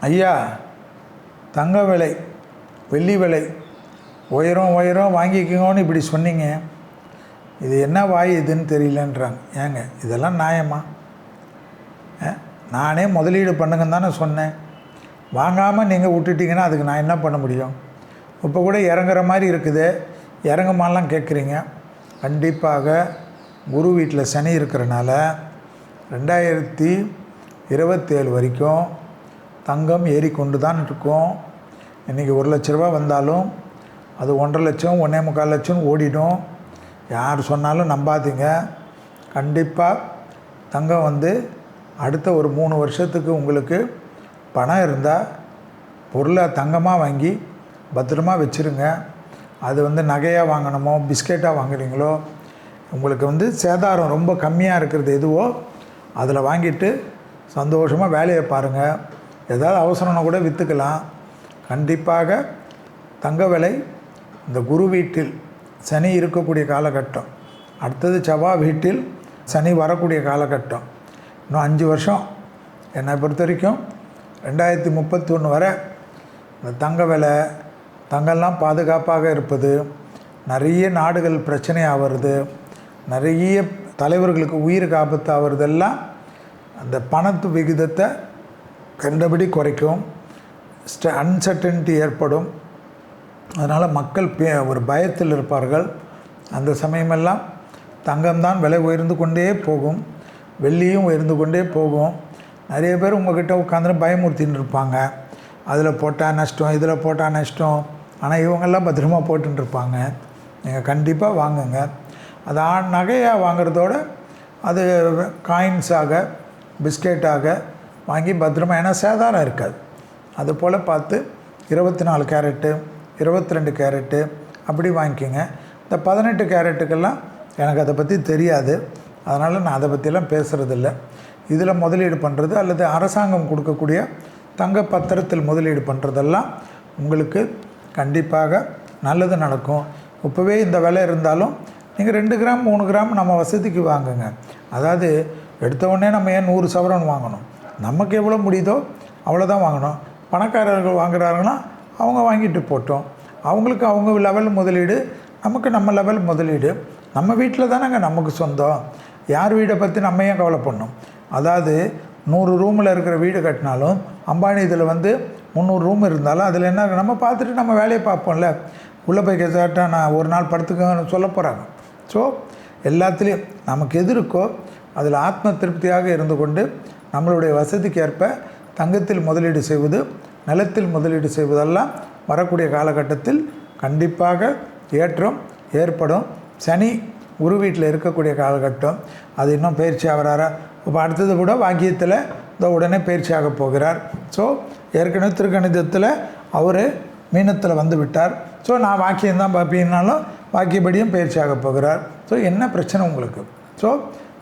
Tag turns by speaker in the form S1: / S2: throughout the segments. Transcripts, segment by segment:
S1: ஐயா தங்க விலை வெள்ளி விலை உயரம் உயரம் வாங்கிக்கோன்னு இப்படி சொன்னீங்க. இது என்ன வாய் இதுன்னு தெரியலன்றாங்க. ஏங்க இதெல்லாம் நியாயமா? ஆ? நானே முதலீடு பண்ணுங்கன்னு தானே சொன்னேன். வாங்காமல் நீங்கள் விட்டுட்டீங்கன்னா அதுக்கு நான் என்ன பண்ண முடியும்? இப்போ கூட இறங்குற மாதிரி இருக்குது. இறங்குமாலாம் கேட்குறீங்க. கண்டிப்பாக குரு வீட்டில் சனி இருக்கிறனால ரெண்டாயிரத்தி இருபத்தேழு வரைக்கும் தங்கம் ஏறிக்கொண்டு தான் இருக்கும். இன்றைக்கி ஒரு லட்ச ரூபா வந்தாலும் அது ஒன்றரை லட்சம் ஒன்றே முக்கால் லட்சம் ஓடிடும். யார் சொன்னாலும் நம்பாதீங்க. கண்டிப்பாக தங்கம் வந்து அடுத்த ஒரு மூணு வருஷத்துக்கு உங்களுக்கு பணம் இருந்தால் பொருளை தங்கமாக வாங்கி பத்திரமா வச்சுருங்க. அது வந்து நகையாக வாங்கணுமோ பிஸ்கெட்டாக வாங்குறீங்களோ உங்களுக்கு வந்து சேதாரம் ரொம்ப கம்மியாக இருக்கிறது எதுவோ அதில் வாங்கிட்டு சந்தோஷமாக வேலையை பாருங்கள் ஏதாவது அவசரம்னா கூட விற்றுக்கலாம் கண்டிப்பாக தங்க விலை இந்த குரு வீட்டில் சனி இருக்கக்கூடிய காலகட்டம். அடுத்தது செவ்வாய் வீட்டில் சனி வரக்கூடிய காலகட்டம். இன்னும் அஞ்சு வருஷம். என்னை பொறுத்த வரைக்கும் ரெண்டாயிரத்தி முப்பத்தி ஒன்று வரை இந்த தங்க விலை தங்கெல்லாம் பாதுகாப்பாக இருப்பது நிறைய நாடுகள் பிரச்சனை ஆகிறது நிறைய தலைவர்களுக்கு உயிருக்கு ஆபத்து ஆகிறதெல்லாம் அந்த பணத்து விகிதத்தை கண்டபடி குறைக்கும். ஸ்ட அன்சர்டனிட்டி ஏற்படும். அதனால் மக்கள் பே ஒரு பயத்தில் இருப்பார்கள். அந்த சமயமெல்லாம் தங்கம்தான் விலை உயர்ந்து கொண்டே போகும். வெள்ளியும் உயர்ந்து கொண்டே போகும். நிறைய பேர் உங்ககிட்ட உட்காந்து பயமுறுத்தின்னு இருப்பாங்க. அதில் போட்டால் நஷ்டம் இதில் போட்டால் நஷ்டம். ஆனால் இவங்கெல்லாம் பத்திரமா போட்டுன்னு இருப்பாங்க. நீங்கள் கண்டிப்பாக வாங்குங்க. அது ஆ- நகையாக வாங்குறதோட அது காயின்ஸாக பிஸ்கெட்டாக வாங்கி பத்திரமா ஏன்னா சேதாரம் இருக்காது. அது போல் பார்த்து இருபத்தி நாலு கேரட்டு இருபத்தி ரெண்டு கேரட்டு அப்படி வாங்கிக்கோங்க. இந்த பதினெட்டு கேரட்டுக்கெல்லாம் எனக்கு அதை பற்றி தெரியாது. அதனால் நான் அதை பற்றிலாம் பேசுகிறதில்ல இதில் முதலீடு பண்ணுறது அல்லது அரசாங்கம் கொடுக்கக்கூடிய தங்க பத்திரத்தில் முதலீடு பண்ணுறதெல்லாம் உங்களுக்கு கண்டிப்பாக நல்லது நடக்கும். இப்போவே இந்த விலை இருந்தாலும் நீங்கள் ரெண்டு கிராம் மூணு கிராம் நம்ம வசதிக்கு வாங்குங்க. அதாவது எடுத்த உடனே நம்ம ஏன் நூறு சவரன் வாங்கணும்? நமக்கு எவ்வளோ முடியுதோ அவ்வளோதான் வாங்கணும். பணக்காரர்கள் வாங்குகிறாங்கன்னா அவங்க வாங்கிட்டு போட்டோம். அவங்களுக்கு அவங்க லெவல் முதலீடு நமக்கு நம்ம லெவல் முதலீடு. நம்ம வீட்டில் தானேங்க நமக்கு சொந்தம். யார் வீடை பற்றி நம்ம ஏன் கவலை பண்ணோம் அதாவது நூறு ரூமில் இருக்கிற வீடு கட்டினாலும் அம்பானி இதில் வந்து முந்நூறு ரூம் இருந்தாலும் அதில் என்ன நம்ம பார்த்துட்டு நம்ம வேலையை பார்ப்போம்ல. உள்ளே போய் கேட்டாட்டா நான் ஒரு நாள் படுத்துக்கன்னு சொல்ல போகிறாங்க ஸோ எல்லாத்துலேயும் நமக்கு எது இருக்கோ அதில் ஆத்ம திருப்தியாக இருந்து கொண்டு நம்மளுடைய வசதிக்கு ஏற்ப தங்கத்தில் முதலீடு செய்வது நிலத்தில் முதலீடு செய்வதெல்லாம் வரக்கூடிய காலகட்டத்தில் கண்டிப்பாக ஏற்றம் ஏற்படும். சனி குரு வீட்டில் இருக்கக்கூடிய காலகட்டம். அது இன்னும் பயிற்சி ஆகிறாரா? இப்போ அடுத்தது கூட வாக்கியத்தில் இந்த உடனே பயிற்சி போகிறார். ஸோ ஏற்கனவே திருக்கணிதத்தில் அவர் மீனத்தில் வந்து விட்டார். ஸோ நான் வாக்கியம் தான் பார்ப்பீங்கனாலும் வாக்கியப்படியும் பயிற்சி போகிறார். ஸோ என்ன பிரச்சனை உங்களுக்கு? ஸோ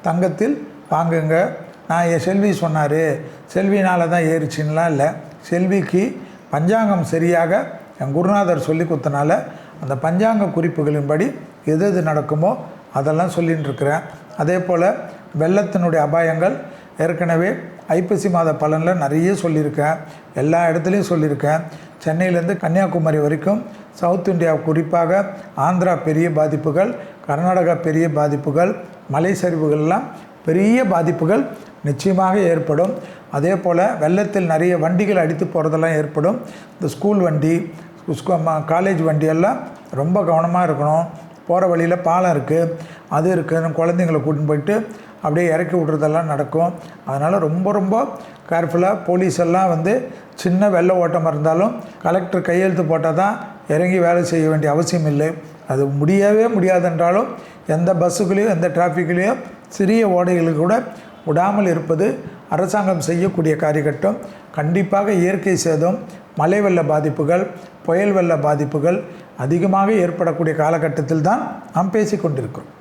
S1: தங்கத்தில் வாங்குங்க. நான் என் செல்வி சொன்னார். செல்வினால் தான் ஏறிச்சின்லாம் இல்லை. செல்விக்கு பஞ்சாங்கம் சரியாக என் குருநாதர் சொல்லி கொடுத்தனால அந்த பஞ்சாங்க குறிப்புகளின்படி எது எது நடக்குமோ அதெல்லாம் சொல்லின்னு இருக்கிறேன் அதே போல் வெள்ளத்தினுடைய அபாயங்கள் ஏற்கனவே ஐப்பசி மாத பலனில் நிறைய சொல்லியிருக்கேன். எல்லா இடத்துலையும் சொல்லியிருக்கேன். சென்னையிலேருந்து கன்னியாகுமரி வரைக்கும் சவுத் இந்தியா குறிப்பாக ஆந்திரா பெரிய பாதிப்புகள் கர்நாடகா பெரிய பாதிப்புகள் மலை சரிவுகள்லாம் பெரிய பாதிப்புகள் நிச்சயமாக ஏற்படும். அதே போல் வெள்ளத்தில் நிறைய வண்டிகள் அடித்து போகிறதெல்லாம் ஏற்படும். இந்த ஸ்கூல் வண்டி காலேஜ் வண்டி எல்லாம் ரொம்ப கவனமாக இருக்கணும். போகிற வழியில் பாலம் இருக்குது அது இருக்குது குழந்தைங்களை கூட்டின்னு போயிட்டு அப்படியே இறக்கி விட்றதெல்லாம் நடக்கும். அதனால் ரொம்ப ரொம்ப கேர்ஃபுல்லாக போலீஸ் எல்லாம் வந்து சின்ன வெள்ள ஓட்டமாக இருந்தாலும் கலெக்டர் கையெழுத்து போட்டால் தான் இறங்கி வேலை செய்ய வேண்டிய அவசியம் இல்லை. அது முடியவே முடியாதென்றாலும் எந்த பஸ்ஸுக்குள்ளேயும் எந்த டிராஃபிக்லேயும் சிறிய ஓடைகளுக்கு கூட விடாமல் இருப்பது அரசாங்கம் செய்யக்கூடிய காரியகட்டம் கண்டிப்பாக இயற்கை சேதம் மழை வெள்ள பாதிப்புகள் புயல் வெள்ள பாதிப்புகள் அதிகமாக ஏற்படக்கூடிய காலகட்டத்தில் தான் நாம் பேசிக்கொண்டிருக்கிறோம்.